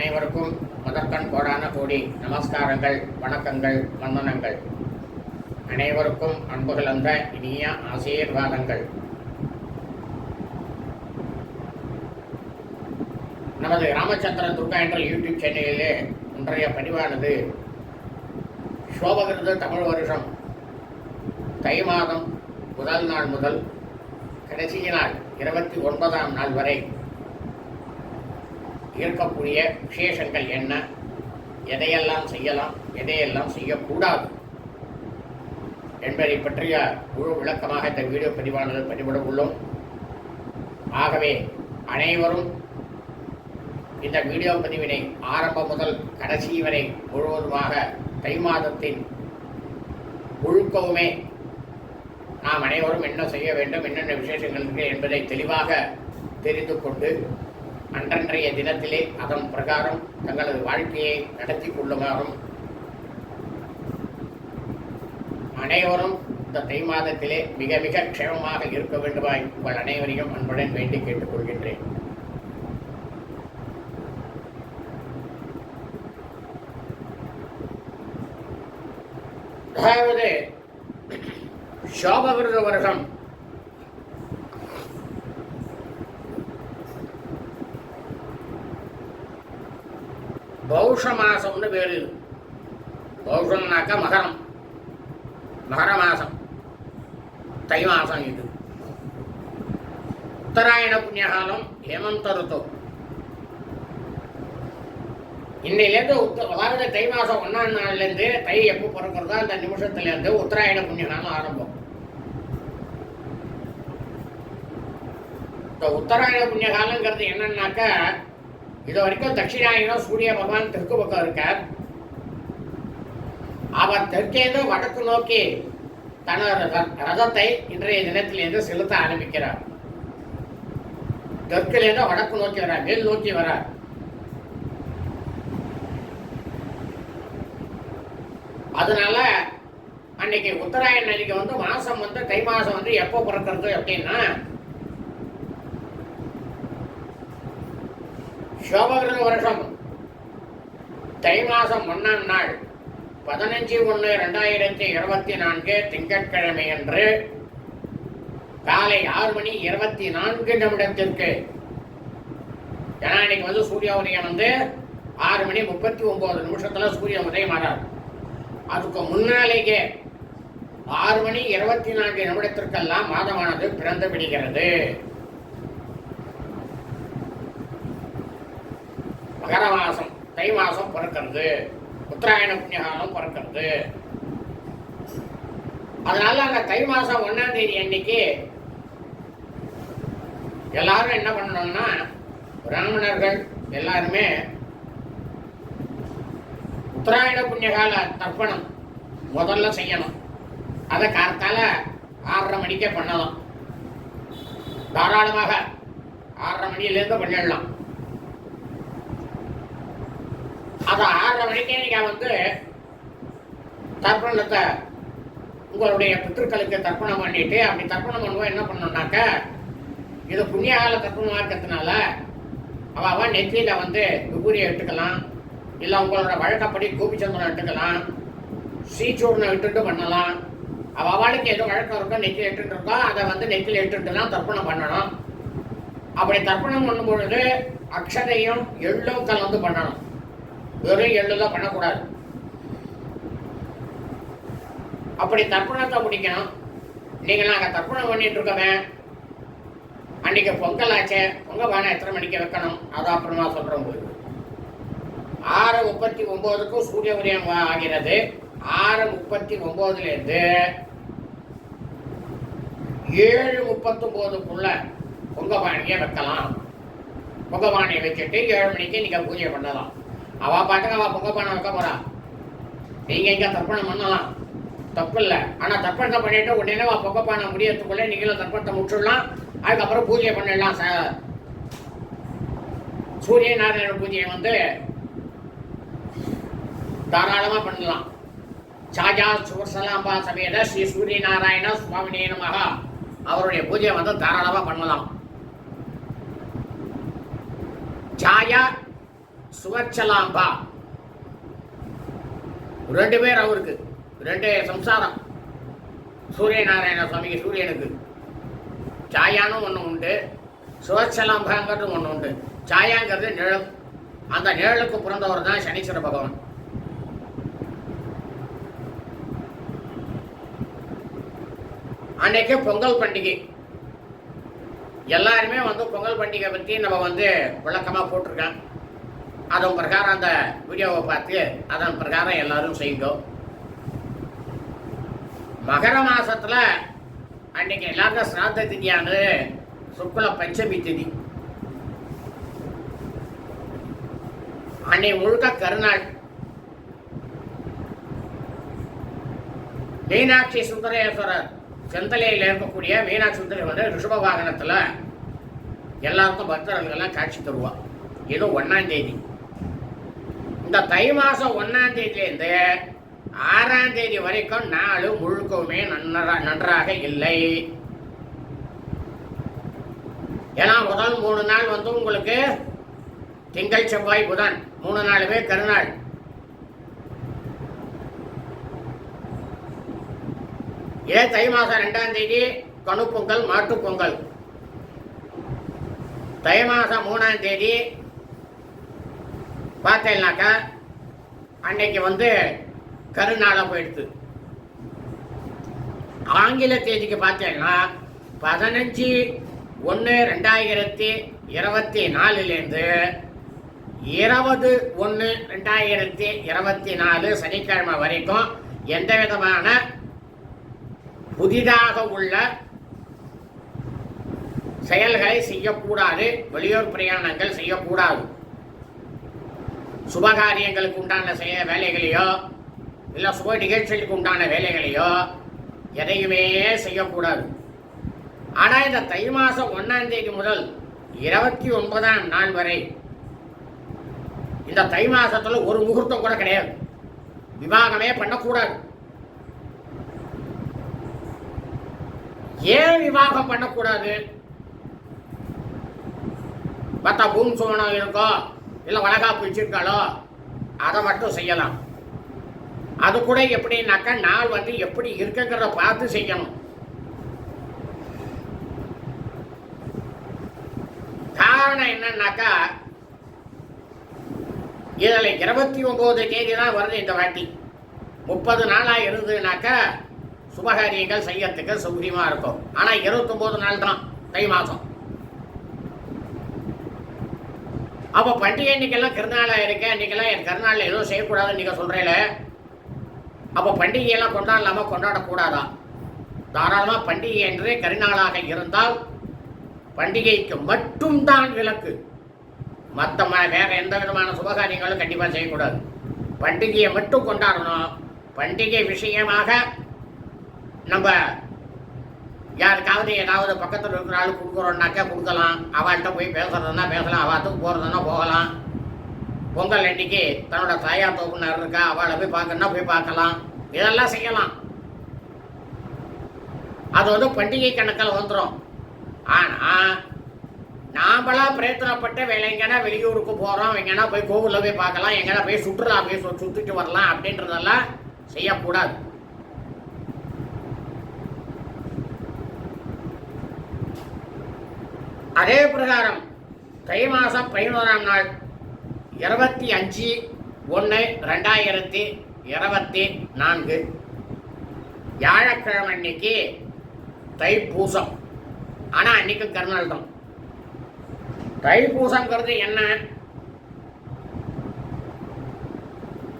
அனைவருக்கும் முதற்கண் கோடான கோடி நமஸ்காரங்கள் வணக்கங்கள் வந்தனங்கள். அனைவருக்கும் அன்பு கலந்த இனிய ஆசீர்வாதங்கள். நமது ராமச்சந்திரன் துர்கா என்ற யூடியூப் சேனலிலே இன்றைய பதிவானது சோபகிருத தமிழ் வருஷம். தை மாதம் முதல் நாள் முதல் கடைசி நாள் இருபத்தி ஒன்பதாம் நாள் வரை இருக்கக்கூடிய விசேஷங்கள் என்ன? எதையெல்லாம் செய்யலாம்? எதையெல்லாம் செய்யக்கூடாது? என்பதை பற்றிய முழு விளக்கமாக இந்த வீடியோ பதிவானது பதிவிட உள்ளோம். ஆகவே அனைவரும் இந்த வீடியோ பதிவினை ஆரம்பம் முதல் கடைசி வரை முழுவதுமாக தை மாதத்தின் முழுக்கவுமே நாம் அனைவரும் என்ன செய்ய வேண்டும்? என்னென்ன விசேஷங்கள் இருக்கு என்பதை தெளிவாக தெரிந்து கொண்டு அன்றன்றைய தினத்திலே அதன் பிரகாரம் தங்களது வாழ்க்கையை நடத்தி கொள்ளுமாறும். அனைவரும் இந்த தை மாதத்திலே மிக மிக க்ஷேமமாக இருக்க வேண்டுமாய் உங்கள் அனைவரையும் அன்புடன் வேண்டி கேட்டுக்கொள்கின்றேன். அதாவது சோபகிருத வருஷம் பேர். இது. மகரம். மகர மாசம் தை மாசம் இது. உத்தராயண புண்ணியகாலம் ஹேமந்த ருத்து. இன்னையிலேருந்து உத்த அதாவது தை மாதம் ஒன்றாம் நாள்லேருந்து தை எப்போ பிறக்கிறதோ அந்த நிமிஷத்துலேருந்து உத்தராயண புண்ணியகாலம் ஆரம்பம். இந்த உத்தராயண புண்ணியகாலங்கிறது என்னன்னாக்கா இது வரைக்கும் தட்சிணாயனம் சூரிய பகவான் தெற்கு பக்கம் இருக்கார். அவர் தெற்கேந்து வடக்கு நோக்கி தனது ரதத்தை இன்றைய தினத்திலிருந்து செலுத்த ஆரம்பிக்கிறார். தெற்கிலேருந்து வடக்கு நோக்கி வரார் மேல் நோக்கி வரார். அதனால அன்னைக்கு உத்தராயண அன்னைக்கு வந்து மாசம் வந்து தை மாசம் வந்து எப்போ பிறக்கிறது அப்படின்னா சோபகிருத வருஷம். தை மாதம் ஒன்றாம் நாள் பதினஞ்சு ஒன்று ரெண்டாயிரத்தி இருபத்தி நான்கு திங்கட்கிழமை அன்று காலை ஆறு மணி இருபத்தி நான்கு நிமிடத்திற்கு. ஏன்னா இன்னைக்கு வந்து சூரிய உதயம் வந்து ஆறு மணி முப்பத்தி ஒன்பது நிமிஷத்தில் சூரிய உதயம் ஆறார் அதுக்கு முன்னாலேயே ஆறு மணி இருபத்தி நான்கு நிமிடத்திற்கெல்லாம் மாதமானது பிறந்து விடுகிறது. மகர மாசம் தை மாசம் பிறக்கிறது உத்தராயண புண்ணியகாலம் பிறக்கிறது. அதனால அந்த தை மாசம் ஒன்னாம் தேதி அன்னைக்கு எல்லாரும் என்ன பண்ணணும்னா பிராமணர்கள் எல்லாருமே உத்தராயண புண்ணியகால தர்ப்பணம் முதல்ல செய்யணும். அதை காத்தால ஆறரை மணிக்கே பண்ணலாம். தாராளமாக ஆறரை மணியிலேருந்து பண்ணிடலாம். அதை ஆறரை மணிக்கே நீங்கள் வந்து தர்ப்பணத்தை உங்களுடைய பித்திருக்களுக்கு தர்ப்பணம் பண்ணிட்டு அப்படி தர்ப்பணம் பண்ணுவோம் என்ன பண்ணோம்னாக்க இது புண்ணியகால தர்ப்பணமாக இருக்கிறதுனால அவள் அவ நெத்தியில வந்து விபூரியை எடுத்துக்கலாம். இல்லை உங்களோட வழக்கப்படி கோபிச்சந்திரன் எடுத்துக்கலாம். சீச்சூர்ணம் விட்டுட்டு பண்ணலாம். அவளுக்கு எது வழக்கம் இருக்கோ நெத்தியில் இட்டுட்டு இருக்கோ அதை வந்து நெத்தியில் எட்டுட்டு தான் தர்ப்பணம் பண்ணணும். அப்படி தர்ப்பணம் பண்ணும் பொழுது அக்ஷதையும் எள்ளும் கலந்து பண்ணணும். வெறும் எள்ளுலாம் பண்ணக்கூடாது. அப்படி தர்ப்பணத்தை முடிக்கணும். நீங்கள் நாங்கள் தர்ப்பணம் பண்ணிட்டு இருக்கோமே அன்னைக்கு பொங்கல் ஆச்சே பொங்கல் பானை எத்தனை மணிக்கு வைக்கணும்? அது அப்புறமா சொல்கிறோம் போய் ஆறு முப்பத்தி ஒம்போதுக்கும் சூரிய உதயம் ஆகிறது. ஆறு முப்பத்தி ஒம்போதுலேருந்து ஏழு முப்பத்தொம்போதுக்குள்ள பொங்க பானையை வைக்கலாம். பொங்க பானையை வச்சுட்டு ஏழு மணிக்கு நீங்கள் பூஜை பண்ணலாம். அவ பாட்டுக்கு அவ பொங்க பானை வைக்க போறா. நீங்க இங்க தர்ப்பணம் பண்ணலாம். தப்பு இல்லை ஆனா தர்ப்பணத்தை பண்ணிட்டு உடனே அவள் பொங்க பானை முடியறதுக்குள்ள நீங்களும் தர்ப்பணத்தை முற்றிடலாம். அதுக்கப்புறம் பூஜை பண்ணிடலாம் சார் சூரிய நாராயண பூஜையை வந்து தாராளமா பண்ணலாம். சாஜா சுவர்சலாம்பா சமேத ஸ்ரீ சூரிய நாராயண சுவாமினே நமக. அவருடைய பூஜையை வந்து தாராளமா பண்ணலாம். சாயா சுவச்சலாம்பா. ரெண்டு பேர் அவருக்கு. ரெண்டு சம்சாரம். சூரிய நாராயண சுவாமிக்கு சூரியனுக்கு. சாயானும் ஒன்று உண்டு. சுவர்ச்சலாம்பாங்கிறது ஒன்று உண்டு. சாயாங்கிறது நிழல். அந்த நிழலுக்கு பிறந்தவர் தான் சனீஸ்வர பகவான். அன்னைக்கு பொங்கல் பண்டிகை. எல்லாருமே வந்து பொங்கல் பண்டிகை பற்றி நம்ம வந்து விளக்கமாக போட்டிருக்கேன் அதன் பிரகாரம் அந்த வீடியோவை பார்த்து அதன் பிரகாரம் எல்லாரும் செய்யுங்க. மகர மாதத்தில் அன்னைக்கு எல்லாருக்கும் சிராத்த திதியானது சுக்குல பஞ்சமி திதி. அன்னை முழுக்க கருநாள். மீனாட்சி சுந்தரேஸ்வரர் செந்தலையில் இருக்கக்கூடிய மீனாட்சி சுந்தரி வந்து ரிஷப வாகனத்தில் எல்லாருக்கும் பக்தர்களுக்கெல்லாம் காட்சி தருவான் இது ஒன்னாம் தேதி. இந்த தை மாதம் ஒன்னாம் தேதியிலேருந்து ஆறாம் தேதி வரைக்கும் நாலு முழுக்கவுமே நன்றா நன்றாக இல்லை. ஏன்னா முதல் மூணு நாள் வந்து உங்களுக்கு திங்கள் செவ்வாய் புதன். மூணு நாளுமே கருநாள். இதே தை மாதம் ரெண்டாம் தேதி கணுப்பொங்கல் மாட்டுப்பொங்கல். தை மாதம் மூணாம் தேதி பார்த்தேன்னாக்கா அன்னைக்கு வந்து கருநாளாக போயிடுது ஆங்கில தேதிக்கு பார்த்தேன்னா பதினஞ்சு ஒன்று ரெண்டாயிரத்தி இருபத்தி நாலுலேருந்து இருபது ஒன்று ரெண்டாயிரத்தி இருபத்தி நாலு சனிக்கிழமை வரைக்கும் எந்த விதமான புதிதாக உள்ள செயல்களை செய்யக்கூடாது வெளியூர் பிரயாணங்கள் செய்யக்கூடாது. சுபகாரியங்களுக்கு உண்டான செய்ய வேலைகளையோ இல்லை சுப நிகழ்ச்சிகளுக்கு உண்டான வேலைகளையோ எதையுமே செய்யக்கூடாது. ஆனால் இந்த தை மாதம் ஒன்றாம் தேதி முதல் இருபத்தி ஒன்பதாம் நாள் வரை இந்த தை மாதத்தில் ஒரு முகூர்த்தம் கூட கிடையாது. விவாகமே பண்ணக்கூடாது. ஏன் விவாகம் பண்ணக்கூடாது? பார்த்தா பூம் சோனம் இருக்கோ இல்லை வளகாப்பு வச்சிருக்காளோ அதை மட்டும் செய்யலாம். அது கூட எப்படின்னாக்கா நாள் வந்து எப்படி இருக்குங்கிறத பார்த்து செய்யணும். காரணம் என்னன்னாக்கா இதில் இருபத்தி ஒம்பது தேதி தான் வருது இந்த வாட்டி. முப்பது நாளாக இருந்ததுனாக்கா சுபகாரியங்கள் செய்யறதுக்கு சௌகரியமாக இருக்கும். ஆனால் இருபத்தொம்போது நாள் தான் தை மாதம் அப்போ பண்டிகை இன்னைக்கெல்லாம் கருநாளாக இருக்கு அன்றைக்கெல்லாம் என் கருநாளில் எதுவும் செய்யக்கூடாதுன்னு நீங்கள் சொல்கிறீங்களே அப்போ பண்டிகையெல்லாம் கொண்டாடலாமா? கொண்டாடக்கூடாதா? தாராளமாக பண்டிகை என்றே கருநாளாக இருந்தால் பண்டிகைக்கு மட்டும்தான் விலக்கு. மற்ற ம வேற எந்த விதமான சுபகாரியங்களும் கண்டிப்பாக செய்யக்கூடாது. பண்டிகையை மட்டும் கொண்டாடணும். பண்டிகை விஷயமாக நம்ம யாருக்காவது ஏதாவது பக்கத்தில் இருக்கிற ஆள் கொடுக்குறோன்னாக்கா கொடுக்கலாம். அவள்கிட்ட போய் பேசுறதுன்னா பேசலாம். அவாத்துக்கு போகிறதுன்னா போகலாம். பொங்கல் அன்னைக்கு தன்னோட தாயார் தோப்புனார் இருக்கா அவளை போய் பார்க்கணுன்னா போய் பார்க்கலாம். இதெல்லாம் செய்யலாம். அது வந்து பண்டிகை கணக்கில் வந்துடும் ஆனால் நாமளா பிரயத்தனப்பட்ட வேலைங்கன்னா வெளியூருக்கு போகிறோம் எங்கன்னா போய் கோவிலில் போய் பார்க்கலாம் எங்கன்னா போய் சுற்றுலா போய் சுற்றிட்டு வரலாம் அப்படின்றதெல்லாம் செய்யக்கூடாது. அதே பிரகாரம் தை மாதம் பதினோராம் நாள் இருபத்தி அஞ்சு ஒன்று ரெண்டாயிரத்தி இருபத்தி நான்கு. வியாழக்கிழமை அன்னைக்கு தைப்பூசம் ஆனால் அன்னைக்கு கருநாள் தான். தைப்பூசங்கிறது என்ன?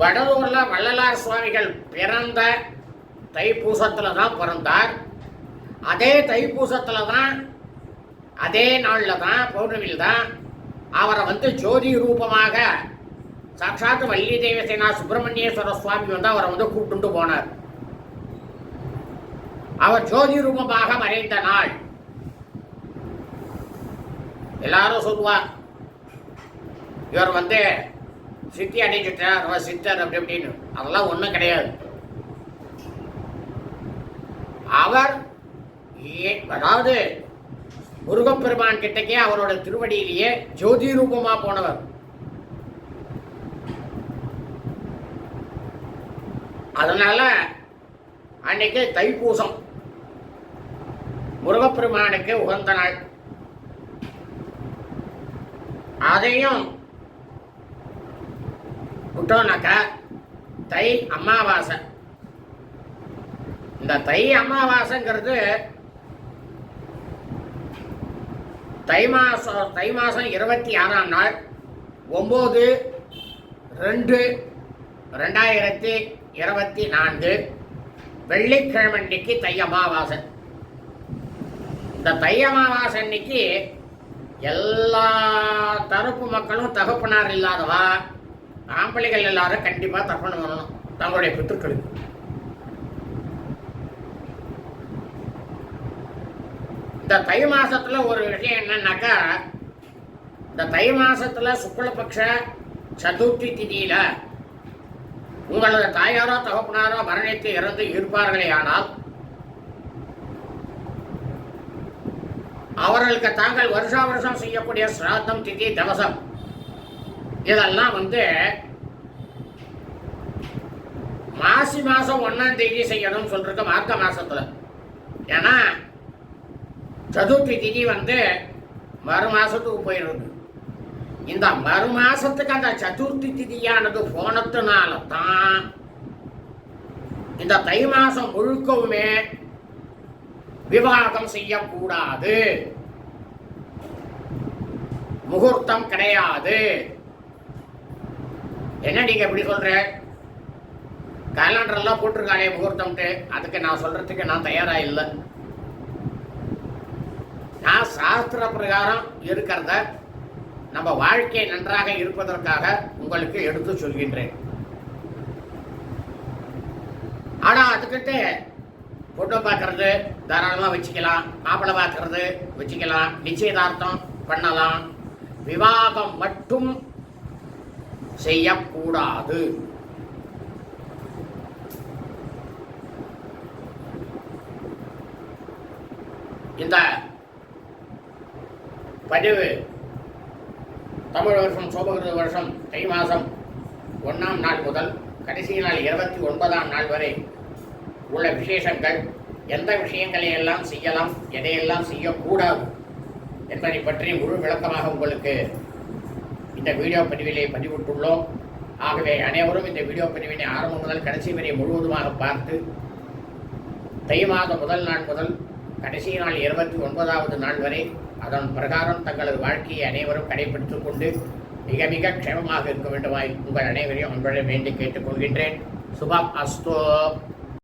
வடலூரில் வள்ளலார் சுவாமிகள் பிறந்த தைப்பூசத்தில் தான் பிறந்தார். அதே தைப்பூசத்தில் தான் அதே நாளில் தான் பௌர்ணமியில் தான் அவரை வந்து ஜோதி ரூபமாக சாட்சாத் வள்ளி தேவசேனா சுப்பிரமணியேஸ்வர சுவாமி வந்து அவரை வந்து கூப்பிட்டு போனார். அவர் ஜோதி ரூபமாக மறைந்த நாள். எல்லாரும் சொல்லுவார் இவர் வந்து சித்தி அடைஞ்சிட்டார் அவர் சித்தர் அப்படி அப்படின்னு அதெல்லாம் ஒன்றும் கிடையாது. அவர் அதாவது முருகப்பெருமான் கிட்டக்கே அவரோட திருவடியிலேயே ஜோதி ரூபமா போனவர். அதனால அன்னைக்கு தைப்பூசம். முருகப்பெருமானுக்கு உகந்த நாள். அதையும் விட்டோம்னாக்கா தை அமாவாசை. இந்த தை அமாவாசைங்கிறது தை மாதம் தை மாதம் இருபத்தி ஆறாம் நாள் ஒம்பது ரெண்டு ரெண்டாயிரத்தி இருபத்தி நான்கு வெள்ளிக்கிழமை தை அமாவாசை. இந்த தை அமாவாசை அன்னைக்கு எல்லா தரப்பு மக்களும் தகப்பனார் இல்லாதவா? ஆம்பளைகள் எல்லாரும் கண்டிப்பாக தர்ப்பணம் பண்ணணும் தங்களுடைய பித்துக்களுக்கு இந்த தை மாசத்துல ஒரு விஷயம் என்னன்னாக்கா இந்த தை மாசத்துல சுக்லபக்ஷ சதுர்த்தி திதியில உங்களது தாயாரோ தகப்பனாரோ மரணித்து இறந்து இருப்பார்களே ஆனால் அவர்களுக்கு தாங்கள் வருஷா வருஷம் செய்யக்கூடிய சிராத்தம் திதி தவசம் இதெல்லாம் வந்து மாசி மாசம் ஒன்னாம் தேதி செய்யணும்னு சொல்றது மார்க்க மாசத்துல. ஏன்னா சதுர்த்தி திதி வந்து மறு மாதத்துக்கு போயிடுது. இந்த மறு மாதத்துக்கு அந்த சதுர்த்தி திதியானது போனதுனால தான் இந்த தை மாதம் முழுக்கவுமே விவாகம் செய்யக்கூடாது. முகூர்த்தம் கிடையாது. என்ன நீங்க எப்படி சொல்ற? கேலண்டர்லாம் போட்டிருக்காளே முகூர்த்தம்ட்டு. அதுக்கு நான் சொல்றதுக்கு நான் தயாரா இல்லை. நான் சாஸ்திர பிரகாரம் இருக்கிறத நம்ம வாழ்க்கை நன்றாக இருப்பதற்காக உங்களுக்கு எடுத்து சொல்கின்றேன். ஆனா அதுக்கிட்ட பொண்ணு பார்க்கறது தாராளமாக வச்சுக்கலாம். மாப்பிள்ளை பார்க்கறது வச்சுக்கலாம். நிச்சயதார்த்தம் பண்ணலாம். விவாகம் மட்டும் செய்யக்கூடாது. இந்த பதிவு. தமிழ் வருஷம் சோபகிருத வருஷம் தை மாதம் ஒன்றாம் நாள் முதல் கடைசி நாள் இருபத்தி ஒன்பதாம் நாள் வரை உள்ள விசேஷங்கள் எந்த விஷயங்களை எல்லாம் செய்யலாம் எதையெல்லாம் செய்யக்கூடாது என்பதை பற்றி முழு விளக்கமாக உங்களுக்கு இந்த வீடியோ பதிவிலே பதிவிட்டுள்ளோம். ஆகவே அனைவரும் இந்த வீடியோ பதிவினை ஆரம்பம் முதல் கடைசி வரை முழுவதுமாக பார்த்து தை மாதம் முதல் நாள் முதல் கடைசி நாள் இருபத்தி ஒன்பதாவது நாள் வரை அதன் பிரகாரம் தங்களது வாழ்க்கையை அனைவரும் கடைபிடித்துக் கொண்டு மிக மிக க்ஷேமமாக இருக்க வேண்டுமாய் உங்கள் அனைவரையும் அன்புடன் வேண்டி கேட்டுக்கொள்கின்றேன். சுபம் அஸ்தோ.